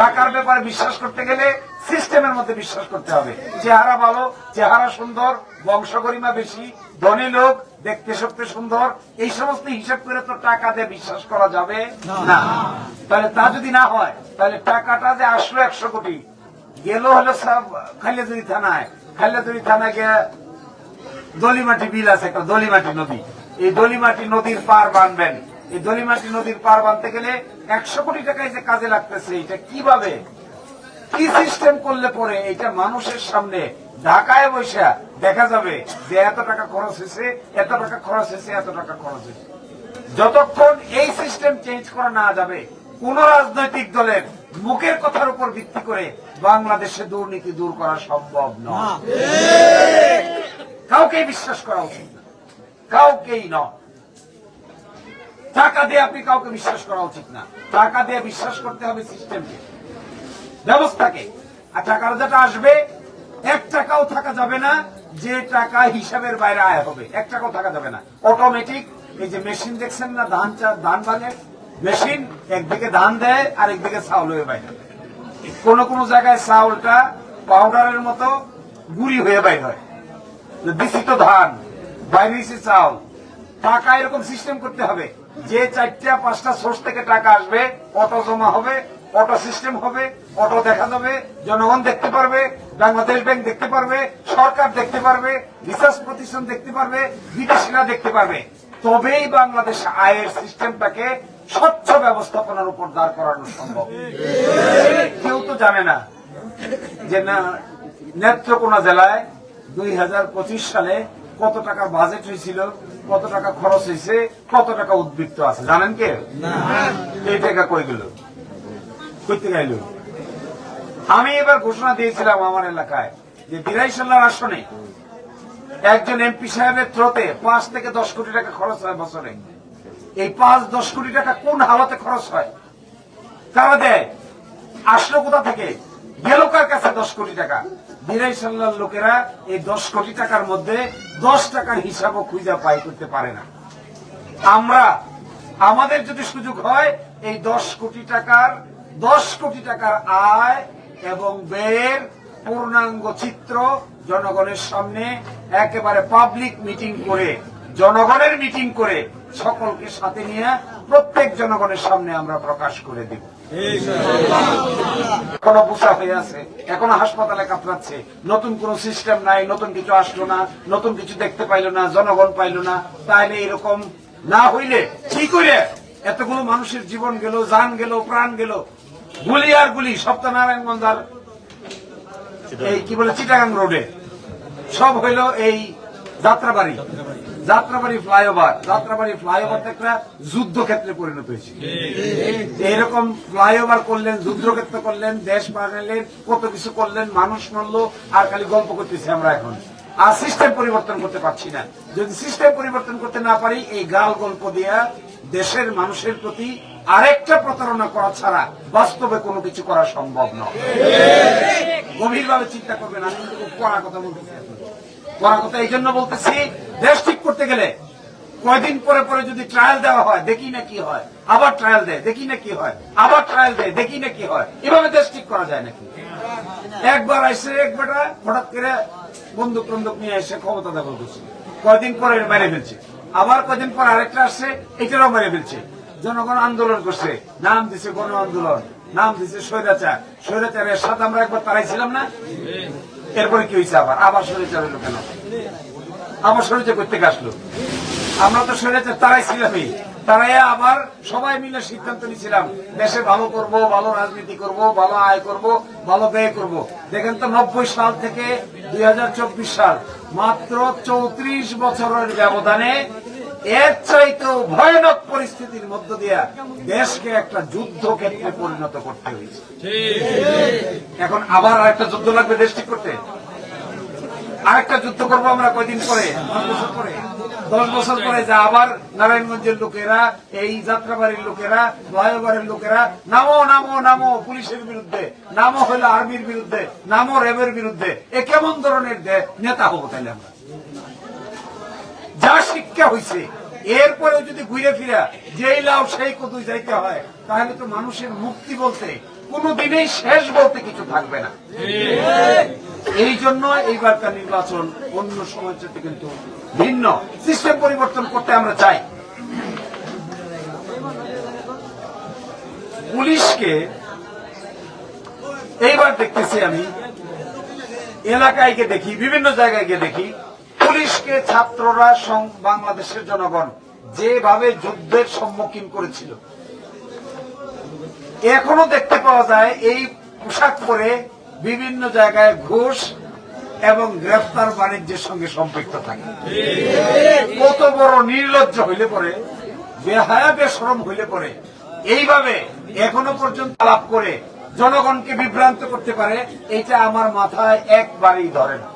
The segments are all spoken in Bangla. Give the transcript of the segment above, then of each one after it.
টাকার ব্যাপারে বিশ্বাস করতে গেলে সিস্টেমের মধ্যে বিশ্বাস করতে হবে। চেহারা ভালো চেহারা সুন্দর বংশগরিমা বেশি ধনী লোক দেখতে সত্যি সুন্দর এই সমস্ত হিসাব করে তো টাকা দিয়ে বিশ্বাস করা যাবে না। তাহলে তা যদি না হয় তাহলে টাকাটা যে আসলো একশো কোটি গেল হলো সব খালিয়াজুরি থানায়। খালিয়াজুরি থানায় গিয়ে দলিমাটি বিল আছে একটা দলিমাটি নদী। এই দলিমাটি নদীর পার বানবেন। এই দলিমাটি নদীর পার বানতে গেলে একশো কোটি টাকায় যে কাজে লাগতেছে এটা কীভাবে? কি সিস্টেম করলে পরে এটা মানুষের সামনে ঢাকায় বসে দেখা যাবে যে এত টাকা খরচ হয়েছে এত টাকা খরচ হয়েছে এত টাকা খরচ হয়েছে। যতক্ষণ এই সিস্টেম চেঞ্জ করা না যাবে কোন রাজনৈতিক দলের মুখের কথার উপর ভিত্তি করে বাংলাদেশে দুর্নীতি দূর করা সম্ভব নয়। কাউকেই বিশ্বাস করা উচিত না। কাউকেই নয়। টাকা দিয়ে আপনি কাউকে বিশ্বাস করা উচিত না। টাকা দিয়ে বিশ্বাস করতে হবে সিস্টেমকে ব্যবস্থাকে। আর টাকার যেটা আসবে, এক টাকাও থাকা যাবে না, যে টাকা হিসাবের বাইরে আয় হবে। এক টাকাও থাকা যাবে না। অটোমেটিক এই যে মেশিন দেখছেন না, ধান ধান ভাঙে মেশিন একদিকে ধান দেয় আর একদিকে চাউল হয়ে বাইরে কোন কোন জায়গায় চাউলটা পাউডারের মতো গুড়ি হয়ে বাইর হয়। দিছি তো ধান, বাইরে চাউল। টাকা এরকম সিস্টেম করতে হবে। যে চারটা, পাঁচটা সোর্স থেকে টাকা আসবে অটো জমা হবে অটো সিস্টেম হবে অটো দেখা যাবে, জনগণ দেখতে পারবে, বাংলাদেশ ব্যাংক দেখতে পারবে, সরকার দেখতে পারবে রিসার্চ প্রতিষ্ঠান দেখতে পারবে, বিদেশিরা দেখতে পারবে। তবেই বাংলাদেশ আয়ের সিস্টেমটাকে স্বচ্ছ ব্যবস্থাপনার উপর দাঁড় করানো সম্ভব। কেউ তো জানে না যে না, নেত্রকোনা জেলায় দুই হাজার পঁচিশ সালে কত টাকা বাজেট হয়েছিল কত টাকা খরচ হয়েছে কত টাকা উদ্বৃত্ত আছে জানেন কে? এই টাকা কই গেল? কইতে গাইল আমি এবার ঘোষণা দিয়েছিলাম আমার এলাকায় যে বিরাইশাল্লার আসনে একজন এমপি সাহেবের থ্রোতে পাঁচ থেকে দশ কোটি টাকা খরচ হয় বছরে। এই পাঁচ দশ কোটি টাকা কোন হালতে খরচ হয়? কারা দেয় আসলো কোথা থেকে? গেল কার কাছে দশ কোটি টাকা? বিরাই সাল্লার লোকেরা এই দশ কোটি টাকার মধ্যে দশ টাকার হিসাবও খুঁজে পাই করতে পারে না। আমরা, আমাদের যদি সুযোগ হয়, এই দশ কোটি টাকার, দশ কোটি টাকার আয় এবং ব্যয়ের পূর্ণাঙ্গ চিত্র জনগণের সামনে একেবারে পাবলিক মিটিং করে, জনগণের মিটিং করে সকলকে সাথে নিয়ে প্রত্যেক জনগণের সামনে আমরা প্রকাশ করে দেব। এখনও বুসা হয়ে আছে, এখনও হাসপাতালে কাতরাচ্ছে। নতুন কোন সিস্টেম নাই, নতুন কিছু আসলো না, নতুন কিছু দেখতে না, জনগণ পাইলো না। তাইলে এরকম না হইলে কি করে? এতগুলো মানুষের জীবন গেল, জান গেল, প্রাণ গেল। গুলি আর গুলি সপ্তাহনারায়ণগঞ্জ আর এই কি বলে, চিটাগাং রোডে। সব হইল এই যাত্রাবাড়ি। যাত্রাবাড়ি ফ্লাইওভার যাত্রাবাড়ি ফ্লাইওভার একটা যুদ্ধক্ষেত্রে পরিণত হয়েছে। এরকম ফ্লাইওভার করলেন, যুদ্ধক্ষেত্র করলেন, দেশ বানালেন কত কিছু করলেন, মানুষ মরলো, আর খালি গল্প করতেছি আমরা এখন। আর সিস্টেম পরিবর্তন করতে পারছি না। যদি সিস্টেম পরিবর্তন করতে না পারি, এই গাল গল্প দিয়া দেশের মানুষের প্রতি আরেকটা প্রতারণা করা ছাড়া বাস্তবে কোনো কিছু করা সম্ভব নয়। গভীরভাবে চিন্তা করবেন, আমি কিন্তু কড়া কথা বলতেছি। কড়া কথা এই জন্য বলতেছি দেশ ঠিক করতে গেলে কয়দিন পরে পরে যদি ট্রায়াল দেওয়া হয়, দেখি না কি হয়। আবার ট্রায়াল দেয়, দেখি না কি হয়। আবার ট্রায়াল দেয়, দেখি না কি হয়। এভাবে দেশ ঠিক করা যায় নাকি? একবার আসছে এক বেটা হঠাৎ করে বন্দুক টন্দুক নিয়ে এসে ক্ষমতা দখল করছে। কয়দিন পরে মেরে ফেলছে। আবার কয়দিন পর আরেকটা আসছে, এটারও মেরে ফেলছে। জনগণ আন্দোলন করছে। নাম দিছে গণ আন্দোলন, নাম দিছে স্বৈরাচার। স্বৈরাচারের সাথে আমরা একবার তারাইছিলাম না? এরপরে কি হয়েছে আবার? আবার স্বৈরাচার হলো কেন? আবার স্বৈরাচার করতে আসলো। আমরা তো স্বৈরাচার তারাই ছিলামই। তারাই আবার সবাই মিলে সিদ্ধান্ত নিয়েছিলাম দেশে ভালো করব ভালো রাজনীতি করব ভালো আয় করব ভালো ব্যয় করব। দেখেন তো নব্বই সাল থেকে দুই সাল মাত্র চৌত্রিশ বছরের ব্যবধানে এর চাইতেও ভয়ানক পরিস্থিতির মধ্য দিয়া দেশকে একটা যুদ্ধ ক্ষেত্রে পরিণত করতে হয়েছে। এখন আবার আরেকটা যুদ্ধ লাগবে দেশ ঠিক করতে? আরেকটা যুদ্ধ করব আমরা কয়দিন পরে? দশ বছর পরে। যা আবার নারায়ণগঞ্জের লোকেরা, এই যাত্রাবাড়ির লোকেরা ফ্লাইওভারের লোকেরা, নামো নামো নামো পুলিশের বিরুদ্ধে, নামো হইল আর্মির বিরুদ্ধে, নামো র্যাবের বিরুদ্ধে, এ কেমন ধরনের নেতা হব তাহলে আমরা? যা শিক্ষা হয়েছে এরপরে যদি ঘুরে ফিরা, যেই লাভ সেই কত যাইতে হয়, তাহলে তো মানুষের মুক্তি বলতে কোনোদিনই শেষ বলতে কিছু থাকবে না। এই জন্য এইবারকার নির্বাচন অন্য সময়ের চেয়ে কিন্তু ভিন্ন। সিস্টেম পরিবর্তন করতে আমরা চাই। পুলিশকে এইবার দেখতেছি আমি, এলাকায় গিয়ে দেখি, বিভিন্ন জায়গায় গিয়ে দেখি, পুলিশকে ছাত্ররা বাংলাদেশের জনগণ যেভাবে যুদ্ধের সম্মুখীন করেছিল। এখনও দেখতে পাওয়া যায়, এই পোশাক পরে বিভিন্ন জায়গায় ঘুষ এবং গ্রেফতার বাণিজ্যের সঙ্গে সম্পৃক্ত থাকে। কত বড় নির্লজ্জ হইলে পরে, বেহায়া বেসরম হইলে পরে, এইভাবে এখনও পর্যন্ত আলাপ করে জনগণকে বিভ্রান্ত করতে পারে, এটা আমার মাথায় একবারেই ধরে না।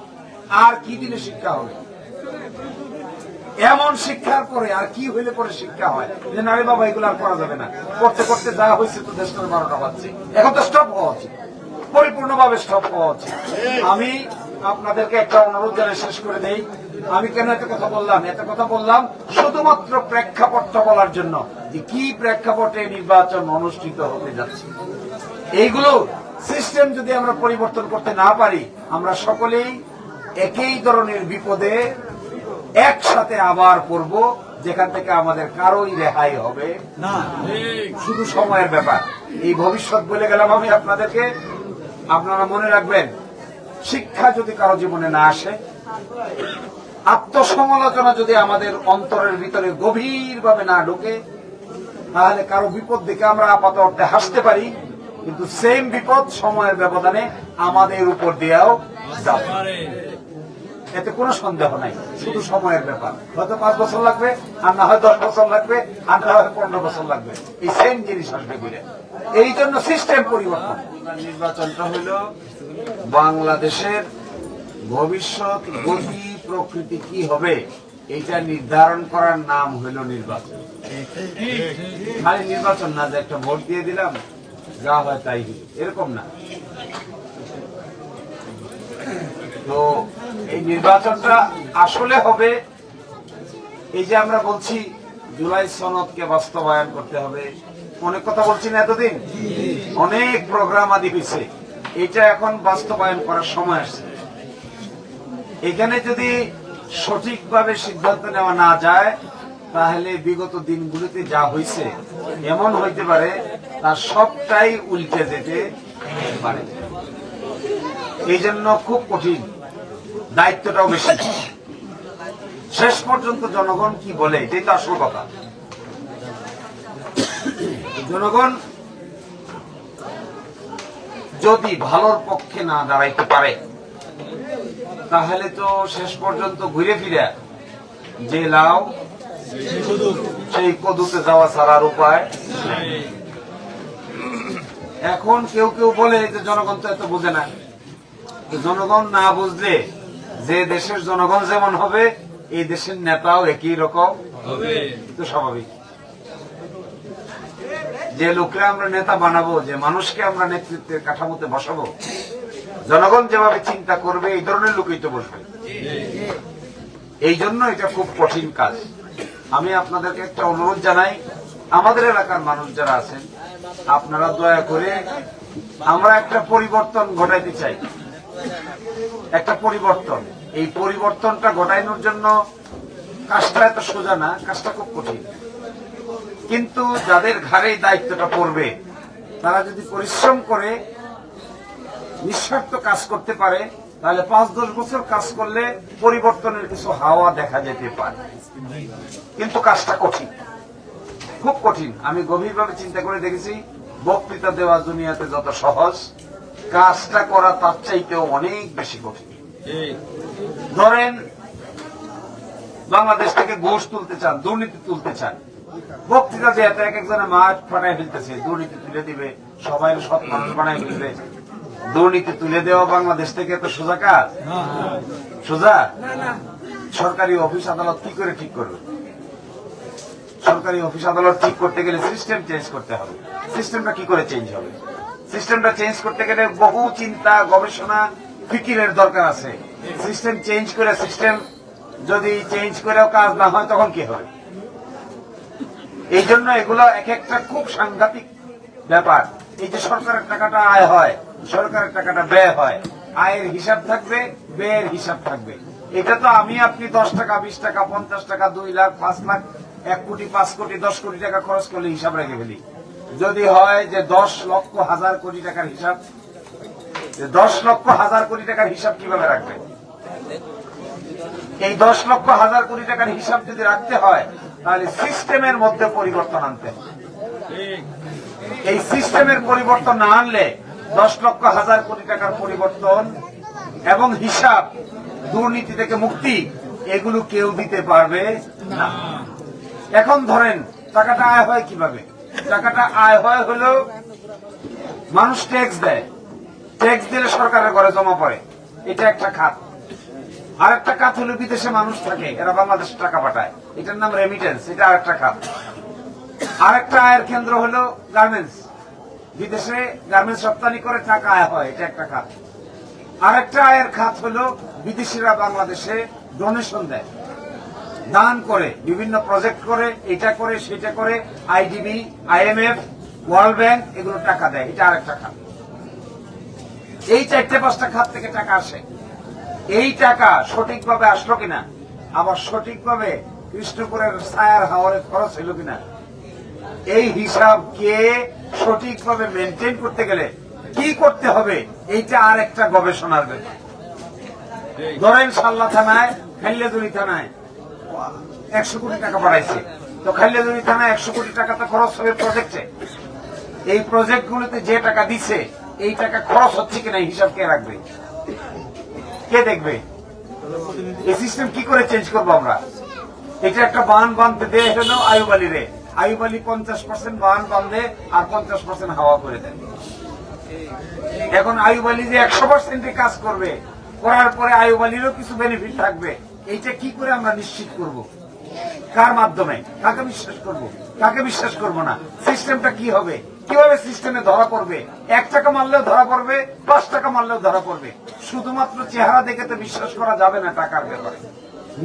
আর কি দিনে শিক্ষা হবে? এমন শিক্ষার পরে আর কি হইলে পরে শিক্ষা হয়? যে নারী বাবা, এগুলো আর করা যাবে না। করতে করতে যা হয়েছে তো দেশের বারোটা বাজছে। এখন তো স্টপ হওয়া উচিত। পরিপূর্ণভাবে স্টপ হওয়া উচিত আমি আপনাদেরকে একটা অনুরোধ জানিয়ে শেষ করে দেই। আমি কেন এত কথা বললাম? এত কথা বললাম শুধুমাত্র প্রেক্ষাপটটা বলার জন্য যে কি প্রেক্ষাপটে নির্বাচন অনুষ্ঠিত হতে যাচ্ছে। এইগুলো সিস্টেম যদি আমরা পরিবর্তন করতে না পারি আমরা সকলেই একই ধরনের বিপদে একসাথে আবার পড়ব যেখান থেকে আমাদের কারোই রেহাই হবে না। শুধু সময়ের ব্যাপার। এই ভবিষ্যৎ বলে গেলাম আমি আপনাদেরকে। আপনারা মনে রাখবেন, শিক্ষা যদি কারও জীবনে না আসে, আত্মসমালোচনা যদি আমাদের অন্তরের ভিতরে গভীরভাবে না ঢোকে, তাহলে কারও বিপদ দেখে আমরা আপাত অর্থে হাসতে পারি, কিন্তু সেম বিপদ সময়ের ব্যবধানে আমাদের উপর দিয়েও যাবে। এতে কোনো সন্দেহ নাই, শুধু সময়ের ব্যাপার। হয়তো পাঁচ বছর লাগবে, আর না হয় দশ বছর লাগবে, আর না হয় পনেরো বছর লাগবে। এই সেম জিনিস আসবে বলে এই জন্য সিস্টেম পরিবর্তন। নির্বাচনটা হইল বাংলাদেশের ভবিষ্যৎ গতি, প্রকৃতি কি হবে, এটা নির্ধারণ করার নাম হইল নির্বাচন। খালি নির্বাচন না, যে একটা ভোট দিয়ে দিলাম, যা হয় তাই এরকম না। তো এই নির্বাচনটা আসলে হবে, এই যে আমরা বলছি জুলাই সনদকে বাস্তবায়ন করতে হবে, অনেক কথা বলছি না এতদিন? অনেক প্রোগ্রাম আদি হয়েছে, এটা এখন বাস্তবায়ন করার সময় আসছে। এখানে যদি সঠিকভাবে সিদ্ধান্ত নেওয়া না যায়, তাহলে বিগত দিনগুলিতে যা হয়েছে, এমন হইতে পারে তার সবটাই উল্টে যেতে পারে। এই জন্য খুব কঠিন। দায়িত্বটাও বেশি। শেষ পর্যন্ত জনগণ কি বলে, এটাই তো আসল কথা। জনগণ যদি ভালোর পক্ষে না দাঁড়াইতে পারে, তাহলে তো শেষ পর্যন্ত ঘুরে ফিরে যে লাও সেই কদুতে যাওয়া ছাড়ার উপায় এখন কেউ কেউ বলে যে জনগণ তো এত বোঝে না। জনগণ না বুঝলে যে দেশের জনগণ যেমন হবে এই দেশের নেতাও একই রকম। তো স্বাভাবিক। যে লোকরা আমরা নেতা বানাবো যে মানুষকে আমরা নেতৃত্বের কাঠামোতে বসাবো জনগণ যেভাবে চিন্তা করবে এই ধরনের লোকই তো বসবে। এই জন্য এটা খুব কঠিন কাজ। আমি আপনাদেরকে একটা অনুরোধ জানাই আমাদের এলাকার মানুষ যারা আছেন আপনারা দয়া করে আমরা একটা পরিবর্তন ঘটাইতে চাই। একটা পরিবর্তন। এই পরিবর্তনটা ঘটানোর জন্য কাজটা এত সোজা না, কাজটা খুব কঠিন। কিন্তু যাদের ঘাড়ে দায়িত্বটা পড়বে, তারা যদি পরিশ্রম করে, নিঃস্বার্থ কাজ করতে পারে, তাহলে পাঁচ দশ বছর কাজ করলে পরিবর্তনের কিছু হাওয়া দেখা যেতে পারে। কিন্তু কাজটা কঠিন। খুব কঠিন। আমি গভীরভাবে চিন্তা করে দেখেছি, বক্তৃতা দেওয়া দুনিয়াতে যত সহজ, কাজটা করা তার চাইতেও অনেক বেশি কঠিন। ধরেন, বাংলাদেশ থেকে ঘুষ তুলতে চান, দুর্নীতি তুলতে চান। বক্তৃতা দিয়ে এত এক একজনে মাঠ ফাটাই ফেলতেছে, দুর্নীতি তুলে দিবে সবাই সৎ মানুষ বানাই ফেলবে। দুর্নীতি তুলে দেওয়া বাংলাদেশ থেকে এত সোজা কাজ? সোজা? সরকারি অফিস আদালত কি করে ঠিক করবে? সরকারি অফিস আদালত ঠিক করতে গেলে সিস্টেম চেঞ্জ করতে হবে। সিস্টেমটা কি করে চেঞ্জ হবে? সিস্টেমটা চেঞ্জ করতে গেলে বহু চিন্তা, গবেষণা ফিকিরের দরকার আছে। সিস্টেম চেঞ্জ করে সিস্টেম যদি চেঞ্জ করেও কাজ না হয়, তখন কি হবে এই জন্য এগুলো এক একটা খুব সাংঘাতিক ব্যাপার। এই যে সরকারের টাকাটা আয় হয়, সরকারের টাকাটা ব্যয় হয়, আয়ের হিসাব থাকবে, ব্যয়ের হিসাব থাকবে। এটা তো আমি, আপনি দশ টাকা, বিশ টাকা, পঞ্চাশ টাকা, দুই লাখ, পাঁচ লাখ, এক কোটি, পাঁচ কোটি, দশ কোটি টাকা খরচ করলে হিসাব রেখে ফেলি। যদি হয় যে দশ লক্ষ, হাজার কোটি টাকার হিসাব দশ লক্ষ হাজার কোটি টাকার হিসাব কীভাবে রাখবে? এই দশ লক্ষ হাজার কোটি টাকার হিসাব যদি রাখতে হয়, তাহলে সিস্টেমের মধ্যে পরিবর্তন আনতে এই সিস্টেমের পরিবর্তন না আনলে দশ লক্ষ হাজার কোটি টাকার পরিবর্তন এবং হিসাব দুর্নীতি থেকে মুক্তি, এগুলো কেউ দিতে পারবে না। এখন ধরেন, টাকাটা আয় হয় কীভাবে? টাকাটা আয় হয় হলো মানুষ ট্যাক্স দেয়। ট্যাক্স দিলে সরকারের ঘরে জমা পড়ে। এটা একটা খাত। আর একটা খাত হলো বিদেশে মানুষ থাকে, এরা বাংলাদেশে টাকা পাঠায়। এটার নাম রেমিটেন্স এটা আরেকটা খাত। আর একটা আয়ের কেন্দ্র হলো গার্মেন্টস বিদেশে গার্মেন্টস রপ্তানি করে টাকা আয় হয়, এটা একটা খাত। আর একটা আয়ের খাত হলো বিদেশিরা বাংলাদেশে ডোনেশন দেয়। দান করে, বিভিন্ন প্রজেক্ট করে, এটা করে, সেটা করে আইডিবি আইএমএফ ওয়ার্ল্ড ব্যাংক এগুলো টাকা দেয়, এটা আরেকটা খাত। এই চারটে পাঁচটা খাত থেকে টাকা আসে। এই টাকা সঠিকভাবে আসলো কিনা? আবার সঠিকভাবে কৃষ্ণপুরের ছায়ার হাওয়ারে খরচ হইল কিনা? এই হিসাবকে সঠিকভাবে মেনটেন করতে গেলে কি করতে হবে, এইটা আর একটা গবেষণার ব্যাপার। ধরেন সাল্লা থানায় খাইলেদুরি থানায় একশো কোটি টাকা পাঠাইছে। তো খাইলেদুরি থানায় একশো কোটি টাকা তো খরচ হবে প্রজেক্টে এই প্রজেক্ট গুলোতে যে টাকা দিছে এই টাকা খরচ হচ্ছে কিনা হিসাব কে রাখবে? কে দেখবে? এই সিস্টেম কি করে চেঞ্জ করব আমরা? এটা একটা বান বাঁধতে দেয় হলো আয়ুব আলী রে। আয়ুব আলী পঞ্চাশ পার্সেন্ট বান বাঁধে আর পঞ্চাশ পার্সেন্ট হাওয়া করে দেয়। এখন আয়ুব আলী যে একশো পার্সেন্টে কাজ করবে, করার পরে আয়ুব আলীরও কিছু বেনিফিট থাকবে। এইটা কি করে আমরা নিশ্চিত করব? কার মাধ্যমে? কাকে বিশ্বাস করব? কাকে বিশ্বাস করব না? সিস্টেমটা কি হবে? কীভাবে সিস্টেমে ধরা পড়বে? এক টাকা মারলেও ধরা পড়বে, পাঁচ টাকা মারলেও ধরা পড়বে। শুধুমাত্র চেহারা দেখে তো বিশ্বাস করা যাবে না টাকার ব্যাপারে।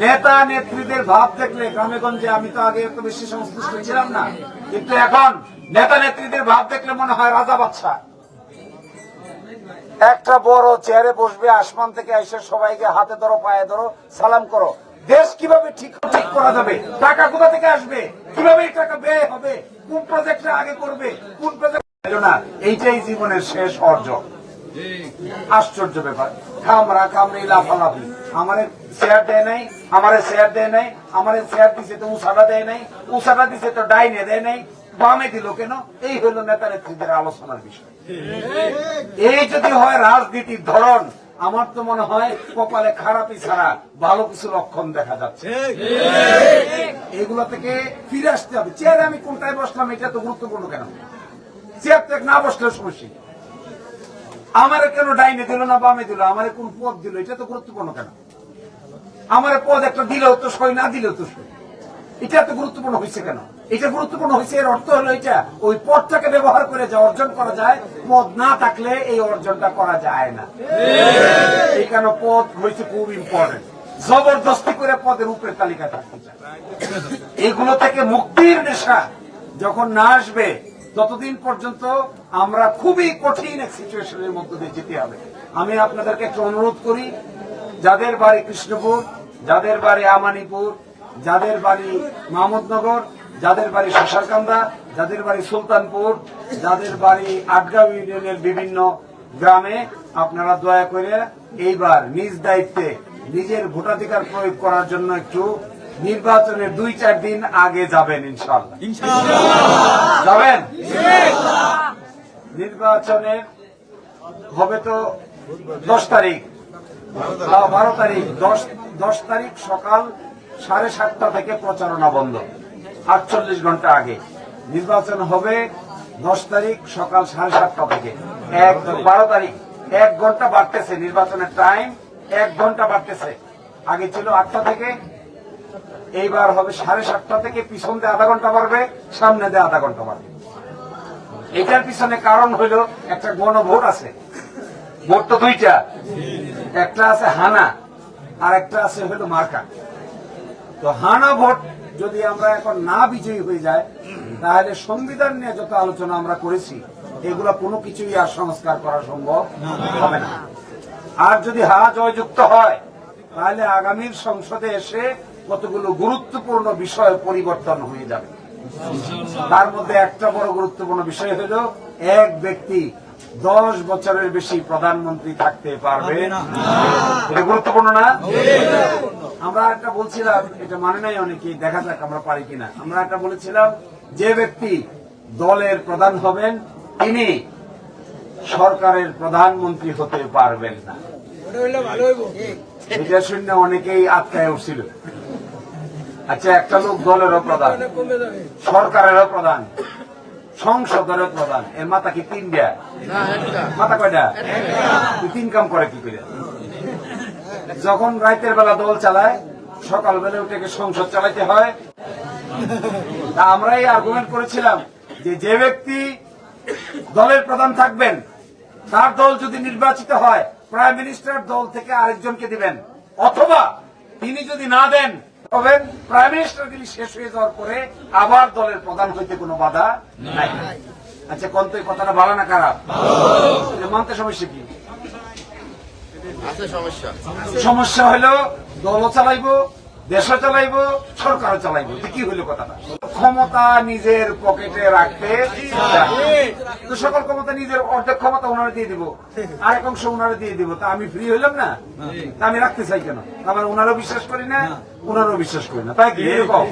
নেতা, নেত্রীদের ভাব দেখলে গ্রামে গঞ্জে আমি তো আগে এত বেশি সংশ্লিষ্ট ছিলাম না। কিন্তু এখন নেতা, নেত্রীদের ভাব দেখলে মনে হয় রাজা বাচ্চা একটা বড় চেয়ারে বসবে, আসমান থেকে এসে সবাইকে হাতে ধরো, পায়ে ধরো, সালাম করো। দেশ কীভাবে ঠিক ঠিক করা যাবে? টাকা কোথা থেকে আসবে? কীভাবে এই টাকা ব্যয় হবে? কোন প্রজেক্টটা আগে করবে? কোন প্রজেক্ট না? এইটাই জীবনের শেষ অর্জন। আশ্চর্য ব্যাপার। খামরা খামরি লাফালাফি আমারে শেয়ার দেয় নাই, আমার শেয়ার দেয় নাই, আমারে শেয়ার দিছে তো উষাটা দেয় নাই, উষাটা দিছে তো ডাইনে দেয় নাই। বামে দিল কেন? এই হলো নেতা নেত্রীদের আলোচনার বিষয়। এই যদি হয় রাজনীতির ধরন আমার তো মনে হয় কপালে খারাপই ছাড়া ভালো কিছু লক্ষণ দেখা যাচ্ছে। এগুলো থেকে ফিরে আসতে হবে। চেয়ারে আমি কোনটায় বসলাম এটা তো গুরুত্বপূর্ণ কেন? চেয়ার থেকে না বসলেও সমস্যা। আমার কেন ডাইনে দিল না বামে দিল? আমার কোন পদ দিল? এটা তো গুরুত্বপূর্ণ কেন? আমার পদ একটা দিলেও তো সই না দিলেও তো সই। এটা এত গুরুত্বপূর্ণ হয়েছে কেন? এটা গুরুত্বপূর্ণ হয়েছে এর অর্থ হলো এটা ওই পদটাকে ব্যবহার করে যা অর্জন করা যায় পদ না থাকলে এই অর্জনটা করা যায় না। এই কেন পদ হয়েছে খুব ইম্পর্টেন্ট জবরদস্তি করে পদের উপরে তালিকা থাকতে চায়। এগুলো থেকে মুক্তির নেশা যখন না আসবে ততদিন পর্যন্ত আমরা খুবই কঠিন এক সিচুয়েশনের মধ্যে দিয়ে যেতে হবে। আমি আপনাদেরকে একটু অনুরোধ করি যাদের বাড়ি কৃষ্ণপুর যাদের বাড়ি আমানিপুর যাদের বাড়ি মাহমুদনগর যাদের বাড়ি শাসারকান্দা যাদের বাড়ি সুলতানপুর যাদের বাড়ি আটগাঁও ইউনিয়নের বিভিন্ন গ্রামে আপনারা দয়া করে এইবার নিজ দায়িত্বে নিজের ভোটাধিকার প্রয়োগ করার জন্য একটু নির্বাচনের দুই চার দিন আগে যাবেন ইনশাল্লাহ যাবেন? নির্বাচনের হবে তো দশ তারিখ। বারো তারিখ দশ দশ তারিখ সকাল সাড়ে সাতটা থেকে প্রচারণা বন্ধ। আটচল্লিশ ঘণ্টা আগে। নির্বাচন হবে দশ তারিখ সকাল সাড়ে সাতটা থেকে। এক বারো তারিখ। এক ঘণ্টা বাড়তেছে নির্বাচনের টাইম এক ঘণ্টা বাড়তেছে। আগে ছিল আটটা থেকে। এইবার হবে সাড়ে সাতটা থেকে। পিছন দিয়ে আধা ঘণ্টা বাড়বে, সামনে দিয়ে আধা ঘণ্টা বাড়বে। এটার পিছনে কারণ হইল একটা গণভোট আছে। ভোট তো দুইটা। একটা আছে হানা, আর একটা আছে হলো মার্কা। তো হানা ভোট যদি আমরা এখন না বিজয়ী হয়ে যায় তাহলে সংবিধান নিয়ে যত আলোচনা আমরা করেছি, এগুলো কোনো কিছুই আর সংস্কার করা সম্ভব হবে না। আর যদি হা জয়যুক্ত হয়, তাহলে আগামীর সংসদে এসে কতগুলো গুরুত্বপূর্ণ বিষয় পরিবর্তন হয়ে যাবে। তার মধ্যে একটা বড় গুরুত্বপূর্ণ বিষয় হল, এক ব্যক্তি দশ বছরের বেশি প্রধানমন্ত্রী থাকতে পারবে। এটা গুরুত্বপূর্ণ না? আমরা একটা বলছিলাম এটা মানে নাই অনেকেই দেখা যাক আমরা পারি কিনা। আমরা একটা বলেছিলাম যে ব্যক্তি দলের প্রধান হবেন তিনি সরকারের প্রধানমন্ত্রী হতে পারবেন না। এটা শুনে অনেকেই আটকায় উঠছিল। আচ্ছা একটা লোক দলেরও প্রধান সরকারেরও প্রধান সংসদেরও প্রধান এর মাথা কি তিনটা? মাথা কয়টা? তিন কাম করে কি করে? যখন রাতের বেলা দল চালায় সকালবেলা উঠে গিয়ে সংসদ চালাইতে হয়। তা আমরা এই আর্গুমেন্ট করেছিলাম যে যে ব্যক্তি দলের প্রধান থাকবেন তার দল যদি নির্বাচিত হয় প্রাইম মিনিস্টার দল থেকে আরেকজনকে দিবেন। অথবা তিনি যদি না দেন তবে প্রাইম মিনিস্টার গিলি শেষ হয়ে যাওয়ার পরে আবার দলের প্রধান হইতে কোনো বাধা নাই। আচ্ছা কোন তো এই কথাটা ভালো না খারাপ মানতে সমস্যা কি? সমস্যা। হলো দলও চালাইবো, দেশও চালাইবো, সরকারও চালাইবো। কি হইল কথাটা? ক্ষমতা নিজের পকেটে রাখতে তো সকল ক্ষমতা নিজের অর্ধেক ক্ষমতা ওনারা দিয়ে দিব। আরেক অংশ ওনারা দিয়ে দিব। তা আমি ফ্রি হইলাম না? তা আমি রাখতে চাই কেন? আমার ওনারও বিশ্বাস করি না, ওনারও বিশ্বাস করি না। তাই কি? এরকম?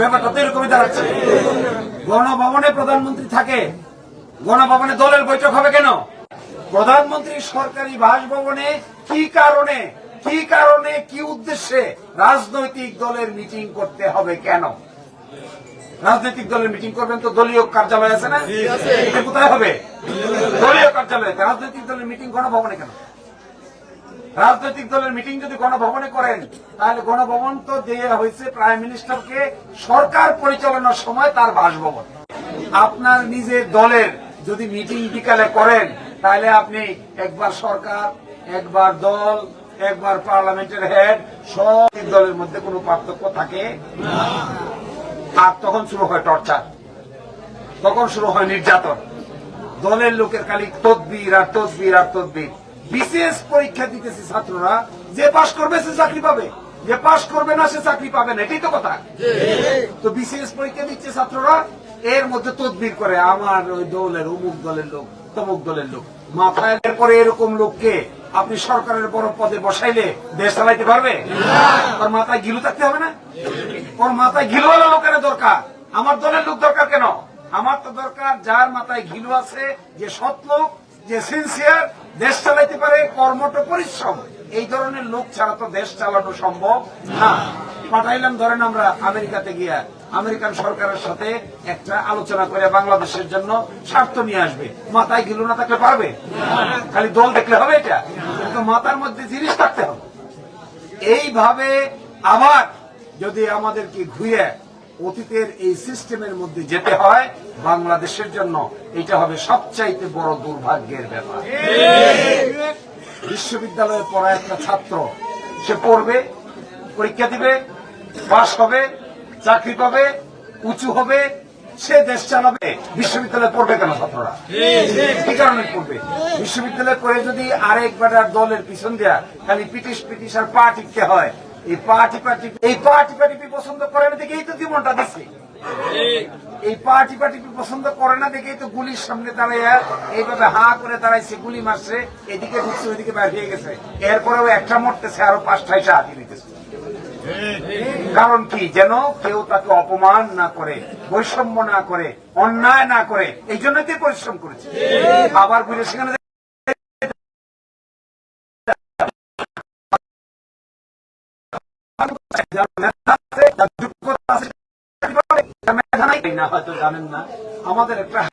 ব্যাপারটা তো এরকমই দাঁড়াচ্ছে। গণভবনে প্রধানমন্ত্রী থাকে। গণভবনে দলের বৈঠক হবে কেন? প্রধানমন্ত্রী সরকারি বাসভবনে কি কারণে কি কারণে কি উদ্দেশ্যে রাজনৈতিক দলের মিটিং করতে হবে কেন? রাজনৈতিক দলের মিটিং করবেন তো দলীয় কার্যালয় আছে না? এটা কোথায় হবে? দলীয় কার্যালয় রাজনৈতিক দলের মিটিং গণভবনে কেন? রাজনৈতিক দলের মিটিং যদি গণভবনে করেন তাহলে গণভবন তো দেওয়া হয়েছে প্রাইম মিনিস্টারকে সরকার পরিচালনার সময় তার বাসভবন। আপনার নিজের দলের যদি মিটিং বিকালে করেন তাহলে আপনি একবার সরকার, একবার দল, একবার পার্লামেন্টের হেড, সব দলের মধ্যে কোনো পার্থক্য থাকে আর তখন শুরু হয় টর্চার। তখন শুরু হয় নির্যাতন। দলের লোকের খালি তদবির আর তদবির আর তদবির। বিশেষ পরীক্ষা দিতেছে ছাত্ররা, যে পাশ করবে সে চাকরি পাবে। যে পাশ করবে না সে চাকরি পাবে না, এটাই তো কথা। তো বিশেষ পরীক্ষা দিচ্ছে ছাত্ররা, এর মধ্যে তদবির করে। আমার ওই দলের, অমুক দলের লোক। তমুক দলের লোক। মাথায় পরে এরকম লোককে আপনি সরকারের বড় পদে বসাইলে দেশ চালাইতে পারবে? ওর মাথায় গিলু থাকতে হবে না? ওর মাথায় গিলুওয়ালা লোকের দরকার। আমার দলের লোক দরকার কেন? আমার তো দরকার যার মাথায় ঘিলু আছে, যে সৎ লোক, যে সিনসিয়ার দেশ চালাইতে পারে, কর্মঠ, পরিশ্রম। এই ধরনের লোক ছাড়া তো দেশ চালানো সম্ভব না। পাঠাইলাম, ধরেন আমরা আমেরিকাতে গিয়া আমেরিকান সরকারের সাথে একটা আলোচনা করে বাংলাদেশের জন্য স্বার্থ নিয়ে আসবে। মাথায় গিলু না থাকলে পারবে? খালি দল দেখলে হবে এটা? কিন্তু মাথার মধ্যে জিনিস থাকতে হবে। এইভাবে আবার যদি আমাদেরকে ঘুরে অতীতের এই সিস্টেমের মধ্যে যেতে হয়, বাংলাদেশের জন্য এটা হবে সবচাইতে বড় দুর্ভাগ্যের ব্যাপার। বিশ্ববিদ্যালয়ে পড়া একটা ছাত্র, সে পড়বে, পরীক্ষা দিবে, পাশ হবে চাকরি পাবে, উঁচু হবে, সে দেশ চালাবে। বিশ্ববিদ্যালয়ে পড়বে কেন ছাত্ররা? কি কারণে পড়বে? বিশ্ববিদ্যালয়ে পড়ে যদি আরেকবার আর দলের পিছন দেয়া খালি পিটিশ পিটিশ আর পা টিকতে হয়, এই পা টিপা টিপ, এই পা টিপা টিপি পছন্দ করে না দেখেই তো জীবনটা দিচ্ছে এই পার্টি পার্টি পছন্দ করে না দেখেই তো গুলির সামনে দাঁড়াইয়া এইভাবে হা করে দাঁড়াইছে, গুলি মারছে, এদিকে ঢুকছে, ওইদিকে বাইর গেছে। এরপরেও একটা মরতেছে, আরও পাঁচটা এসে হাতি দিতেছে কারণ কি? যেন কেউ তাকে অপমান না করে, বৈষম্য না করে, অন্যায় না করে, এই জন্যই তো পরিশ্রম করেছে। আবার বুঝে সেখানে যার মেধা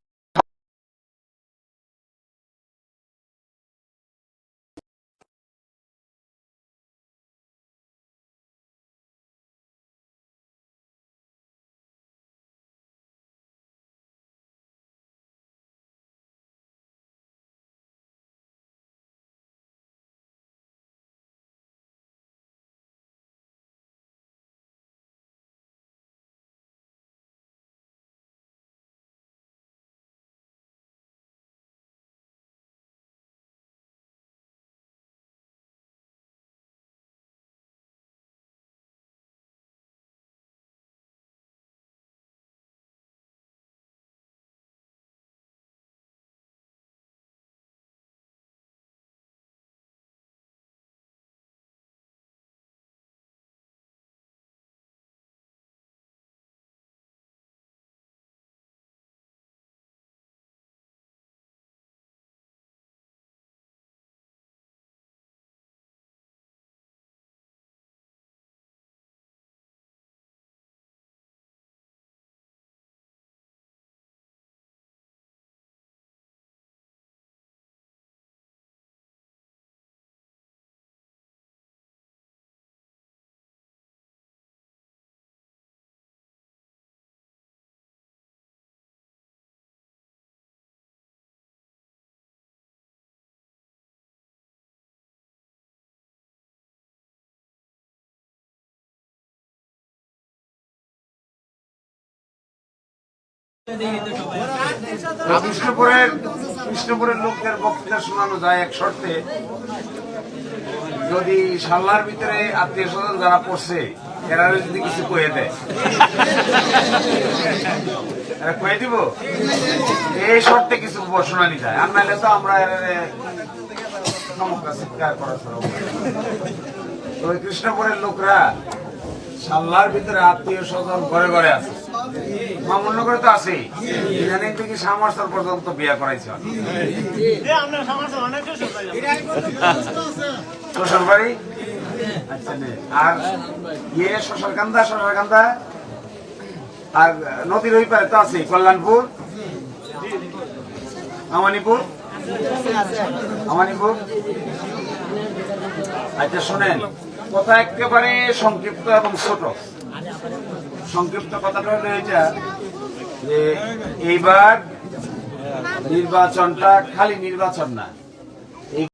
তো কৃষ্ণপুরের কৃষ্ণপুরের লোকদের বক্তৃতা শোনানো যায় এক শর্তে। যদি সাল্লার ভিতরে আত্মীয় স্বজন যারা পড়ছে, এরা যদি কিছু কয়ে দেয়। কয়ে দিব? এই শর্তে কিছু শোনানি যায়। আর নাহলে তো আমরা চিৎকার করা। ছাড়া কৃষ্ণপুরের লোকরা সাল্লার ভিতরে আত্মীয় স্বজন ঘরে ঘরে আছে। মামুন্ন করে তো আছেই। ইদানিং থেকে সামারসর পর্যন্ত বিয়া করাইছে। শ্বশুর বাড়ি? আচ্ছা আর ইয়ে শ্বশুর কান্দা আর নদীর ওই পারে তো আছে কল্যাণপুর? আমানিপুর? আমানিপুর? আচ্ছা শোনেন কথা একেবারে সংক্ষিপ্ত এবং ছোট। সংক্ষিপ্ত কথাটা হলো এটা যে এইবার নির্বাচনটা খালি নির্বাচন না।